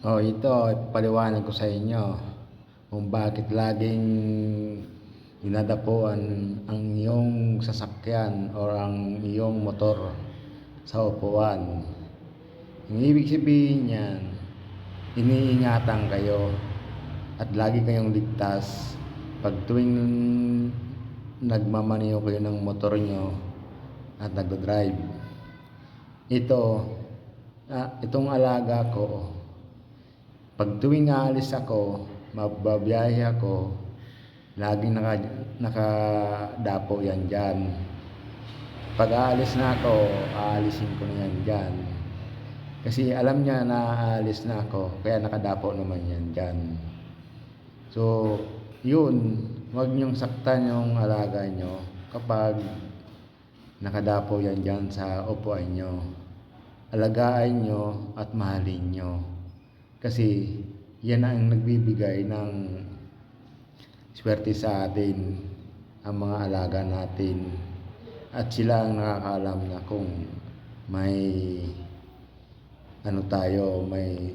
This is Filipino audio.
Oh, ito, paliwanag ko sa inyo kung bakit laging dinadapuan ang iyong sasakyan o ang iyong motor sa upuan. Ang ibig sabihin niyan, iniingatan kayo at lagi kayong ligtas pag tuwing nagmamaneho kayo ng motor nyo at nagdadrive. Ito, ah, itong alaga ko, pag tuwing aalis ako, mababiyahe ako, laging naka, nakadapo yan dyan. Pag aalis na ako, aalisin ko na yan dyan. Kasi alam niya na aalis na ako, kaya nakadapo naman yan dyan. So, yun, huwag niyong saktan yung alaga nyo kapag nakadapo yan dyan sa upuan nyo. Alagaan nyo at mahalin nyo. Kasi yan ang nagbibigay ng swerte sa atin, ang mga alaga natin. At sila ang nakakaalam na kung may ano tayo, may